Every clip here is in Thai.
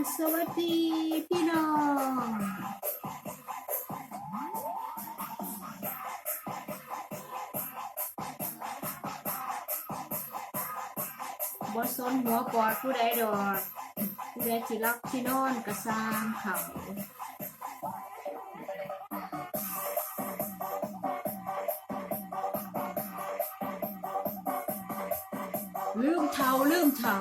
สวัสดีพี่น้องบอสนหัวปอดผู้ใดดอกผู้ใดสิรักที่นอนกระซางเขาลืมเทาลืมเทา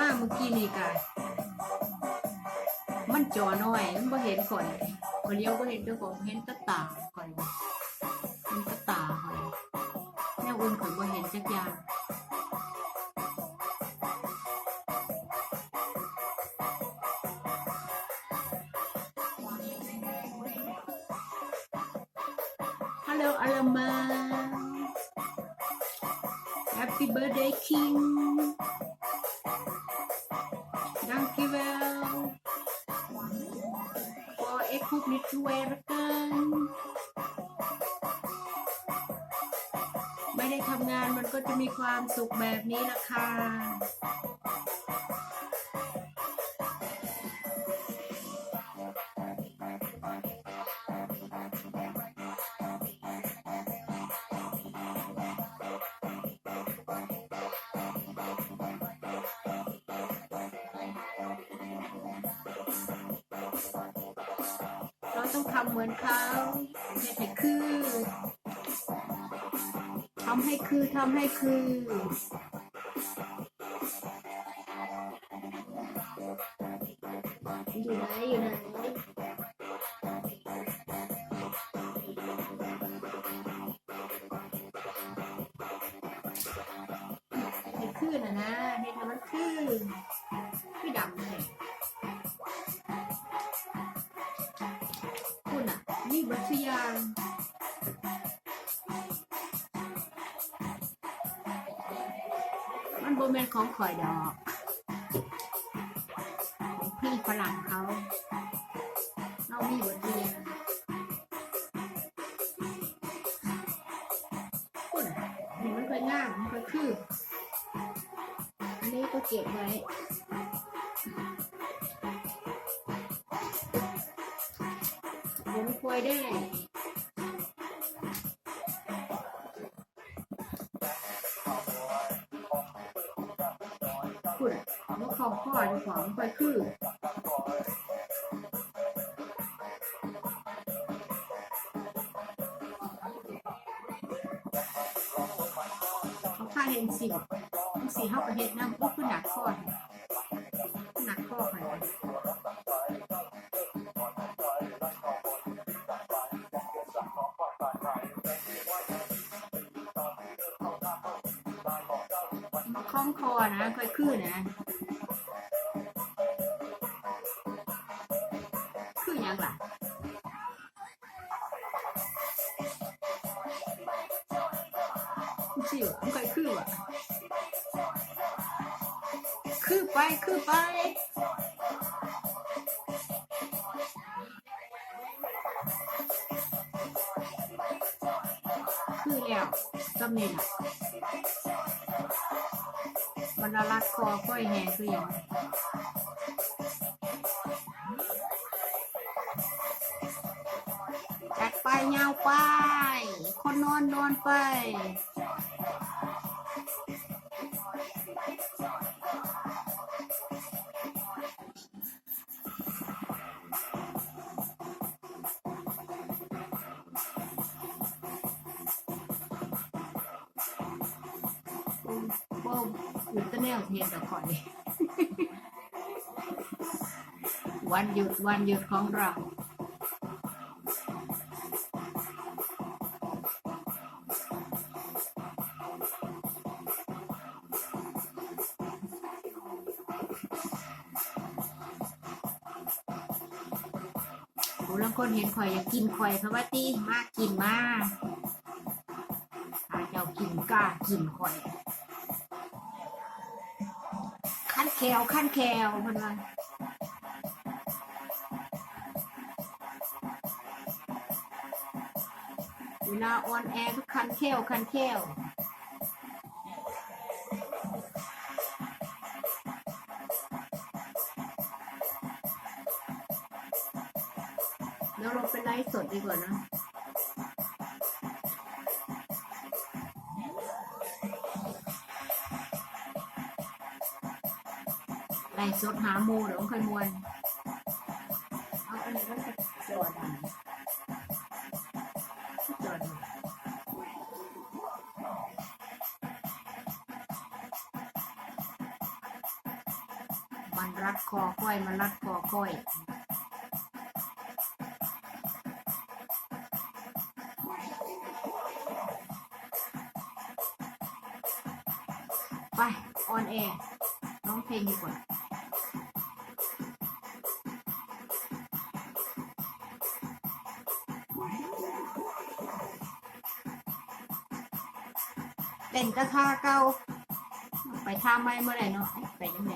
มาเมื่อกี้นี่กันมันจอน้อยมันบ่เห็นข่อยข่อยเลี้ยวบ่เห็นเจ้าของเห็นตะตาข่อยเห็นตะตาข่อยแนวอื่นข่อยบ่เห็นจักอย่างฮัลโหลอัลมา Happy birthday King Dank je wel Oh, ik hoef niet te werken ไม่ได้ทำงานมันก็จะมีความสุขแบบนี้ละค่ะ ต้องทำเหมือนเขาไม่ให้คือทำให้คือทำให้คืออยู่ไหนอยู่ไหนให้คือนะนะให้ทำมันคือไม่ดำเลย มันโบแมนของข่อยดอก พี่ฝรั่งเขาเรามีบัตรยางคุณนี่มันค่อยง่ามมันค่อยคืออันนี้ก็เก็บไว้ผมควยได้ ของพ่อจะของควายคือเขาค่าเห็นสิสีเข้าประเทศน้ำก็คือหนักข้อหนักข้อไปคล้องคอนะค่อยคือนะ ยังล่ะสิวะมันค่อยคือวะคือไปคือไปคือแล้วจำนี่ล่ะมันละลัดคอค่อยแห่คืออย่าง ยาวไป คนนอนนอนไปบ่อยู่ตะแนวเทียนแต่ข่อย วันหยุดวันหยุดของเรา ผู้ลางคนเห็นข่อยอยากกินข่อยเพราว่าตีมากกินมาถ้าเจ้ากินกล้ากินข่อย ขั้นแควขั้นแควเพิ่นว่าเวลาออนแอร์ทุกคันแควคันแคว ฟ์สดดีกว่านะไล่สดหาโมเดี๋ยวค่อยมวนเอาอันนี้ก็จะจอดอะจอดมันรัดคอค่อย มันรัดคอค่อย ไปออนแอร์ร้องเพลงดีกว่าเป็นกระทาเก่าไปท่าไม่เมื่อไหร่เนาะไปยังไง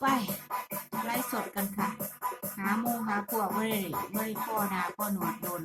ไปไล่สดกันค่ะ หาโมหาพวกไม่ได้ไม่ได้พ่อนาพ่อหนวดโดน